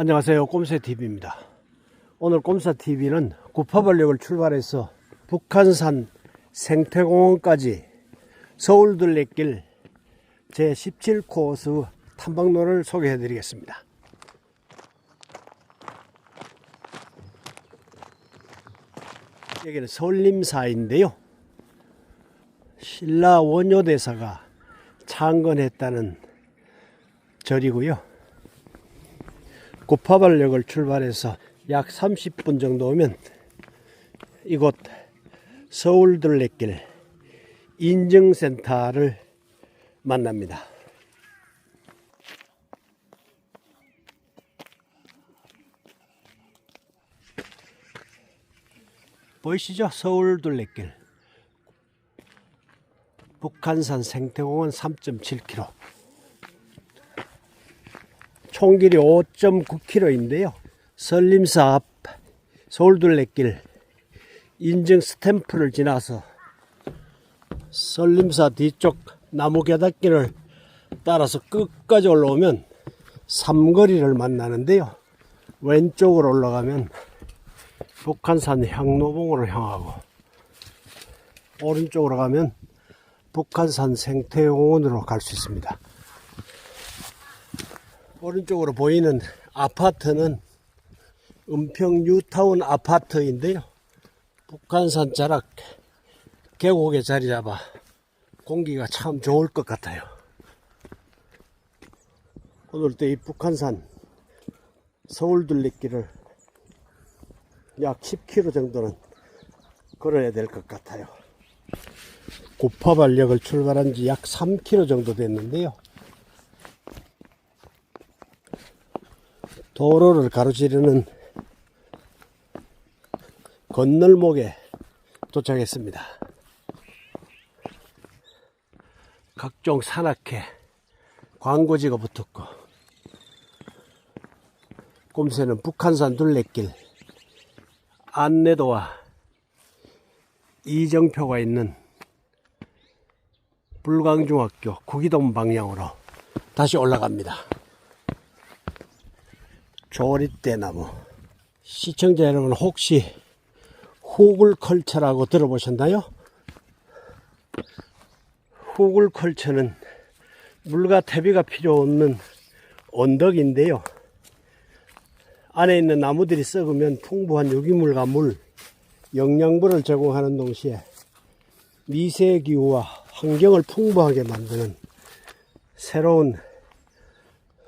안녕하세요. 꼼새TV입니다. 오늘 꼼사TV는 구파발역을 출발해서 북한산 생태공원까지 서울둘레길 제17코스 탐방로를 소개해 드리겠습니다. 여기는 설림사인데요. 신라 원효대사가 창건했다는 절이고요. 고파발역을 출발해서 약 30분 정도 오면 이곳 서울둘레길 인증센터를 만납니다. 보이시죠? 서울둘레길 북한산 생태공원 3.7km 총 길이 5.9km인데요. 설림사 앞 서울둘레길 인증 스탬프를 지나서 설림사 뒤쪽 나무 계단길을 따라서 끝까지 올라오면 삼거리를 만나는데요. 왼쪽으로 올라가면 북한산 향로봉으로 향하고 오른쪽으로 가면 북한산 생태공원으로 갈 수 있습니다. 오른쪽으로 보이는 아파트는 은평 뉴타운 아파트인데요. 북한산 자락 계곡에 자리 잡아 공기가 참 좋을 것 같아요. 오늘 또이 북한산 서울 둘레길을 약 10km 정도는 걸어야 될 것 같아요. 고파발역을 출발한 지 약 3km 정도 됐는데요. 도로를 가로지르는 건널목에 도착했습니다. 각종 산악회, 광고지가 붙었고, 꼼새는 북한산 둘레길, 안내도와 이정표가 있는 불광중학교 구기동 방향으로 다시 올라갑니다. 조립대나무. 시청자 여러분 혹시 후굴컬처라고 들어보셨나요? 후굴컬처는 물과 퇴비가 필요 없는 언덕인데요. 안에 있는 나무들이 썩으면 풍부한 유기물과 물, 영양분을 제공하는 동시에 미세기후와 환경을 풍부하게 만드는 새로운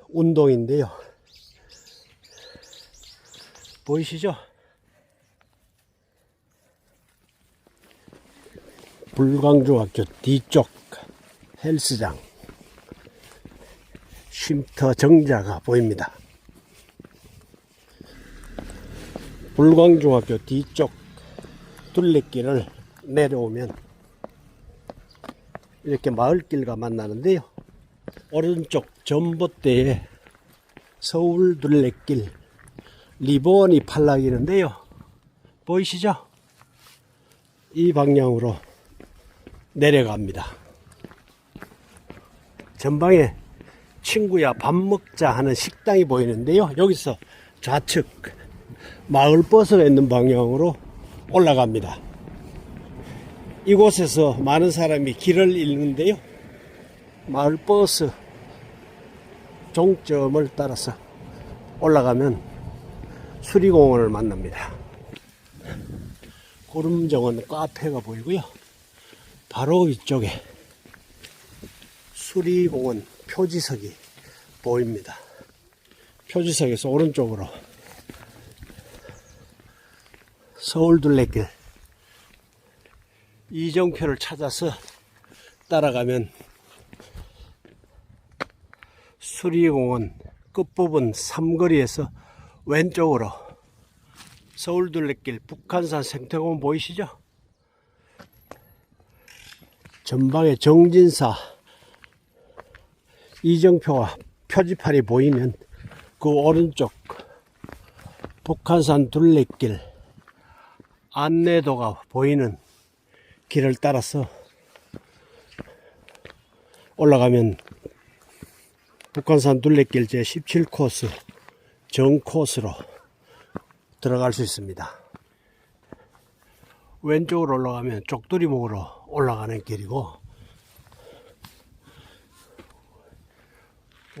운동인데요. 보이시죠? 불광중학교 뒤쪽 헬스장 쉼터 정자가 보입니다. 불광중학교 뒤쪽 둘레길을 내려오면 이렇게 마을길과 만나는데요. 오른쪽 전봇대에 서울 둘레길 리본이 팔락이는데요. 보이시죠? 이 방향으로 내려갑니다. 전방에 친구야 밥 먹자 하는 식당이 보이는데요. 여기서 좌측 마을버스가 있는 방향으로 올라갑니다. 이곳에서 많은 사람이 길을 잃는데요. 마을버스 종점을 따라서 올라가면 수리공원을 만납니다. 구름정원 카페가 보이고요. 바로 이쪽에 수리공원 표지석이 보입니다. 표지석에서 오른쪽으로 서울 둘레길 이정표를 찾아서 따라가면 수리공원 끝부분 삼거리에서 왼쪽으로 서울 둘레길 북한산 생태공원 보이시죠? 전방에 정진사 이정표와 표지판이 보이면 그 오른쪽 북한산 둘레길 안내도가 보이는 길을 따라서 올라가면 북한산 둘레길 제17코스 정 코스로 들어갈 수 있습니다. 왼쪽으로 올라가면 쪽두리목으로 올라가는 길이고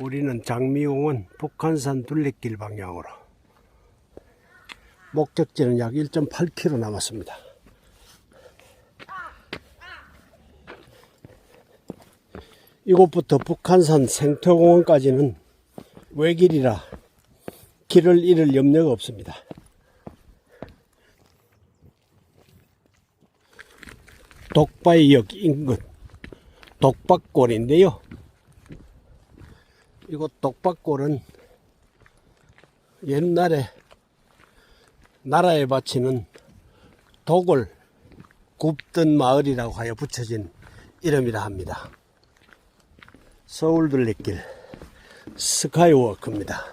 우리는 장미공원 북한산 둘레길 방향으로 목적지는 약 1.8km 남았습니다. 이곳부터 북한산 생태공원까지는 외길이라 길을 잃을 염려가 없습니다. 독바이역 인근 독박골인데요. 이곳 독박골은 옛날에 나라에 바치는 독을 굽던 마을이라고 하여 붙여진 이름이라 합니다. 서울 둘레길 스카이워크입니다.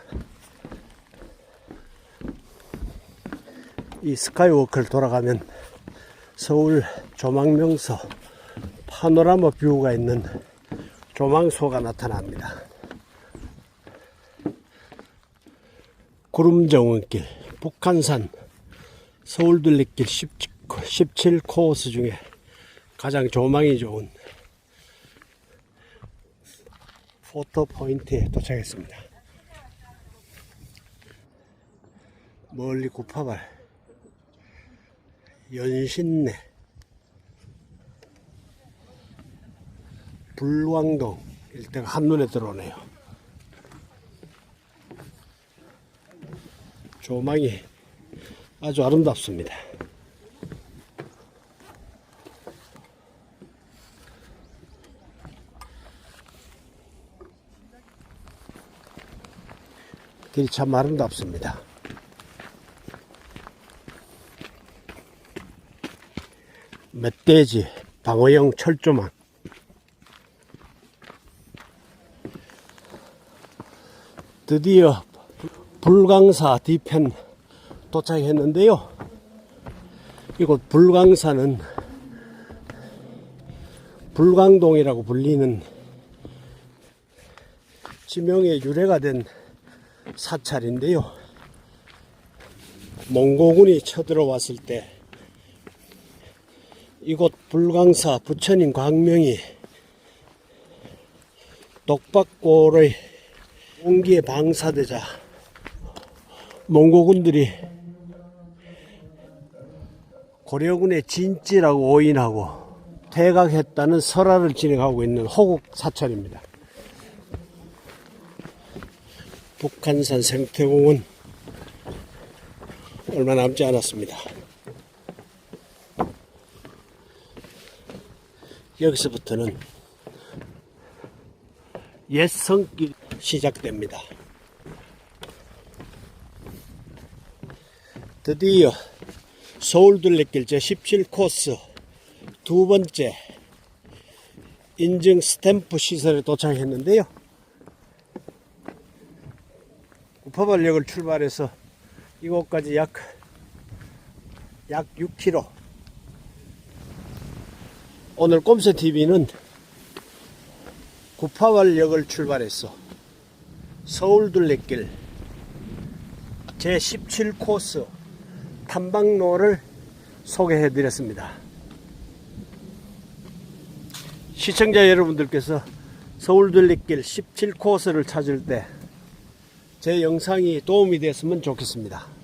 이 스카이워크를 돌아가면 서울 조망명소 파노라마 뷰가 있는 조망소가 나타납니다. 구름정원길, 북한산, 서울둘레길 17, 코스 중에 가장 조망이 좋은 포토 포인트에 도착했습니다. 멀리 구파발, 연신내, 불광동 일대가 한눈에 들어오네요. 조망이 아주 아름답습니다. 길이 참 아름답습니다. 멧돼지 방어용 철조망 드디어 불광사 뒤편 도착했는데요. 이곳 불광사는 불광동이라고 불리는 지명의 유래가 된 사찰인데요. 몽고군이 쳐들어왔을 때 이곳 불광사 부처님 광명이 독박골의 온기에 방사되자 몽고군들이 고려군의 진지라고 오인하고 퇴각했다는 설화를 진행하고 있는 호국 사찰입니다. 북한산 생태공원 얼마 남지 않았습니다. 여기서부터는 옛 성길 시작됩니다. 드디어 서울 둘레길 제17코스 두 번째 인증 스탬프 시설에 도착했는데요. 구파발역을 출발해서 이곳까지 약, 약 6km. 오늘 꼼새TV는 구파발역을 출발해서 서울둘레길 제17코스 탐방로를 소개해 드렸습니다. 시청자 여러분들께서 서울둘레길 17코스를 찾을 때 제 영상이 도움이 됐으면 좋겠습니다.